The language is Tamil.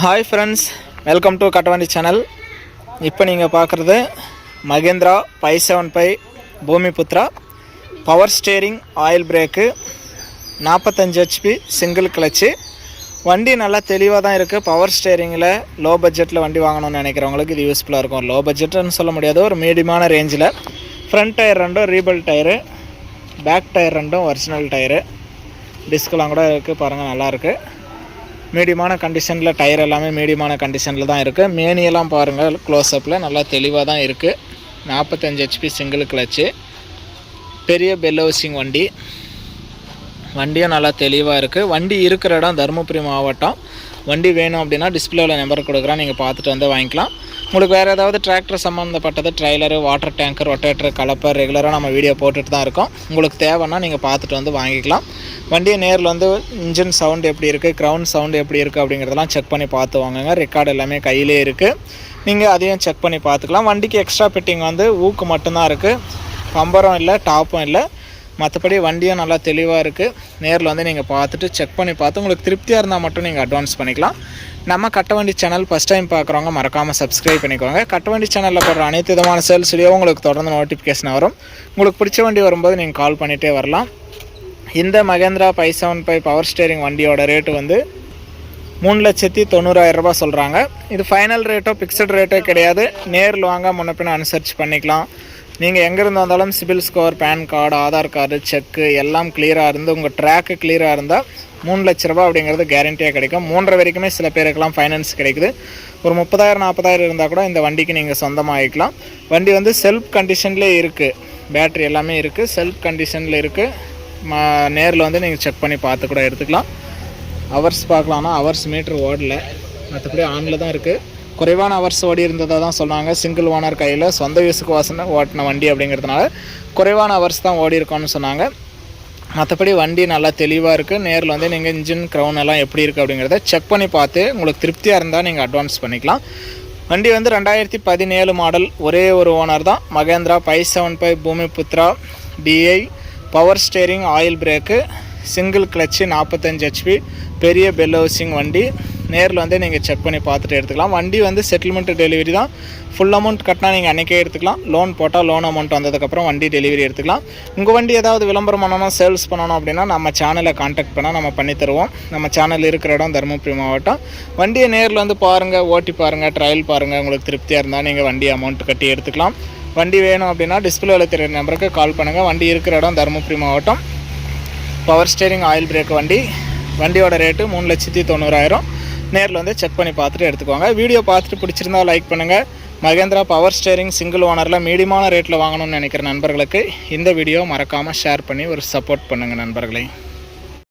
Hi friends welcome to Kattavandi channel இப்போ நீங்கள் பார்க்குறது Mahindra five seven five Bhoomiputra. Power steering oil brake நாற்பத்தஞ்சு ஹெச்பி சிங்கிள் கிளச்சு வண்டி நல்லா தெளிவாக தான் இருக்குது பவர் ஸ்டேரிங்கில் லோ பட்ஜெட்டில் வண்டி வாங்கணும்னு நினைக்கிறவங்களுக்கு இது யூஸ்ஃபுல்லாக இருக்கும். லோ பட்ஜெட்டுன்னு சொல்ல முடியாது. ஒரு மீடியமான ரேஞ்சில் ஃப்ரண்ட் டயர் ரெண்டும் ரீபல் டயரு பேக் டயர் ரெண்டும் ஒரிஜினல் டயரு டிஸ்கெலாம் கூட இருக்குது பாருங்கள் நல்லாயிருக்கு மீடியமான கண்டிஷனில் டயர் எல்லாமே மீடியமான கண்டிஷனில் தான் இருக்குது மேனியெல்லாம் பாருங்கள் க்ளோஸ்அப்பில் நல்லா தெளிவாக தான் இருக்குது நாற்பத்தஞ்சு ஹெச்பி சிங்கிள் கிளச்சு பெரிய பெல் ஹவுசிங் வண்டி. வண்டியும் நல்லா தெளிவாக இருக்குது வண்டி இருக்கிற இடம் தருமபுரி மாவட்டம். வண்டி வேணும் அப்படின்னா டிஸ்பிளேவில் நம்பர் கொடுக்குறேன். நீங்கள் பார்த்துட்டு வந்து வாங்கிக்கலாம். உங்களுக்கு வேறு ஏதாவது டிராக்டர் சம்மந்தப்பட்டது ட்ரைலரு வாட்டர் டேங்கர் ரொட்டேட்டர் கலப்பர் ரெகுலராக நம்ம வீடியோ போட்டுட்டு தான் இருக்கோம். உங்களுக்கு தேவைன்னா நீங்கள் பார்த்துட்டு வந்து வாங்கிக்கலாம். வண்டியை நேரில் வந்து இன்ஜின் சவுண்ட் எப்படி இருக்குது க்ரௌண்ட் சவுண்ட் எப்படி இருக்குது அப்படிங்கிறதெல்லாம் செக் பண்ணி பார்த்து வாங்குங்க. ரெக்கார்டு எல்லாமே கையிலே இருக்குது நீங்கள் அதையும் செக் பண்ணி பார்த்துக்கலாம். வண்டிக்கு எக்ஸ்ட்ரா ஃபிட்டிங் வந்து ஊக்கு மட்டும்தான் இருக்குது பம்பரம் இல்லை டாப்பும் இல்லை. மற்றபடி வண்டியும் நல்லா தெளிவாக இருக்குது நேரில் வந்து நீங்கள் பார்த்துட்டு செக் பண்ணி பார்த்து உங்களுக்கு திருப்தியாக இருந்தால் மட்டும் நீங்கள் அட்வான்ஸ் பண்ணிக்கலாம். நம்ம கட்டவண்டி சேனல் ஃபஸ்ட் டைம் பார்க்குறவங்க மறக்காமல் சப்ஸ்கிரைப் பண்ணிக்கோங்க. கட்டவண்டி சேனலில் போடுற அனைத்து விதமான சேல்ஸ் வீடியோ உங்களுக்கு தொடர்ந்து நோட்டிஃபிகேஷன் வரும். உங்களுக்கு பிடிச்ச வண்டி வரும்போது நீங்கள் கால் பண்ணிகிட்டே வரலாம். இந்த Mahindra five seven five power steering வண்டியோட ரேட்டு வந்து மூணு லட்சத்தி தொண்ணூறாயிரம் ரூபாய் சொல்கிறாங்க இது ஃபைனல் ரேட்டோ ஃபிக்ஸட் ரேட்டோ கிடையாது. நேரில் வாங்க முன்ன பின்ன அனுசரித்து பண்ணிக்கலாம். நீங்கள் எங்கேருந்து வந்தாலும் CIBIL score PAN card Aadhaar card check எல்லாம் கிளியராக இருந்து உங்கள் ட்ராக்கு கிளியராக இருந்தால் மூணு லட்ச ரூபா அப்படிங்கிறது கேரண்டியாக கிடைக்கும். மூன்றரை வரைக்குமே சில பேருக்கெல்லாம் ஃபைனான்ஸ் கிடைக்குது. ஒரு முப்பதாயிரம் நாற்பதாயிரம் இருந்தால் கூட இந்த வண்டிக்கு நீங்கள் சொந்தமாகிக்கலாம் வண்டி வந்து செல்ஃப் கண்டிஷன்லேயே இருக்குது பேட்ரி எல்லாமே இருக்குது செல்ஃப் கண்டிஷனில் இருக்குது ம நேரில் வந்து நீங்கள் செக் பண்ணி பார்த்து கூட எடுத்துக்கலாம். ஹவர்ஸ் பார்க்கலாம்னா ஹவர்ஸ் மீட்ரு ஓடல. மற்றபடி ஆனில் தான் இருக்குது குறைவான ஹவர்ஸ் ஓடி இருந்ததாக தான் சொன்னாங்க. சிங்கிள் ஓனர் கையில் சொந்த யூஸுக்கு வாசனை ஓட்டின வண்டி அப்படிங்கிறதுனால குறைவான ஹவர்ஸ் தான் ஓடி இருக்கோன்னு சொன்னாங்க. மற்றபடி வண்டி நல்லா தெளிவாக இருக்குது நேரில் வந்து நீங்கள் இன்ஜின் க்ரௌன் எல்லாம் எப்படி இருக்குது அப்படிங்கிறத செக் பண்ணி பார்த்து உங்களுக்கு திருப்தியாக இருந்தால் நீங்கள் அட்வான்ஸ் பண்ணிக்கலாம். வண்டி வந்து ரெண்டாயிரத்தி பதினேழு மாடல் ஒரே ஒரு ஓனர் தான். Mahindra five seven five Bhoomiputra DI power steering oil brake single clutch நாற்பத்தஞ்சு ஹெச்பி பெரிய பெல் ஹவுசிங் வண்டி. நேரில் வந்து நீங்கள் செக் பண்ணி பார்த்துட்டு எடுத்துக்கலாம். வண்டி வந்து செட்டில்மெண்ட் டெலிவரி தான். ஃபுல் அமௌண்ட் கட்டினா நீங்கள் அன்றைக்கே எடுத்துக்கலாம். லோன் போட்டால் லோன் அமௌண்ட் வந்ததுக்கப்புறம் வண்டி டெலிவரி எடுத்துக்கலாம். உங்கள் வண்டி ஏதாவது விளம்பரம் பண்ணணும் சேல்ஸ் பண்ணணும் அப்படின்னா நம்ம சேனலை காண்டாக்ட் பண்ணால் நம்ம பண்ணித்தருவோம் நம்ம சேனல் இருக்கிற இடம் தருமபுரி மாவட்டம். வண்டியை நேரில் வந்து பாருங்கள் ஓட்டி பாருங்கள் ட்ரையல் பாருங்கள் உங்களுக்கு திருப்தியாக இருந்தால் நீங்கள் வண்டி அமௌண்ட் கட்டி எடுத்துக்கலாம். வண்டி வேணும் அப்படின்னா டிஸ்பிளேவில் தெரியுற நம்பருக்கு கால் பண்ணுங்கள் வண்டி இருக்கிற இடம் தருமபுரி மாவட்டம். பவர் ஸ்டேரிங் ஆயில் பிரேக் வண்டி. வண்டியோட ரேட்டு மூணு லட்சத்தி தொண்ணூறாயிரம். நேரில் வந்து செக் பண்ணி பார்த்துட்டு எடுத்துக்கோங்க. வீடியோ பார்த்துட்டு பிடிச்சிருந்தா லைக் பண்ணுங்கள் மகேந்திரா பவர் ஸ்டேரிங் சிங்கிள் ஓனரில் மீடியமான ரேட்டில் வாங்கணும்னு நினைக்கிற நண்பர்களுக்கு இந்த வீடியோ மறக்காமல் ஷேர் பண்ணி ஒரு சப்போர்ட் பண்ணுங்கள் நண்பர்களே.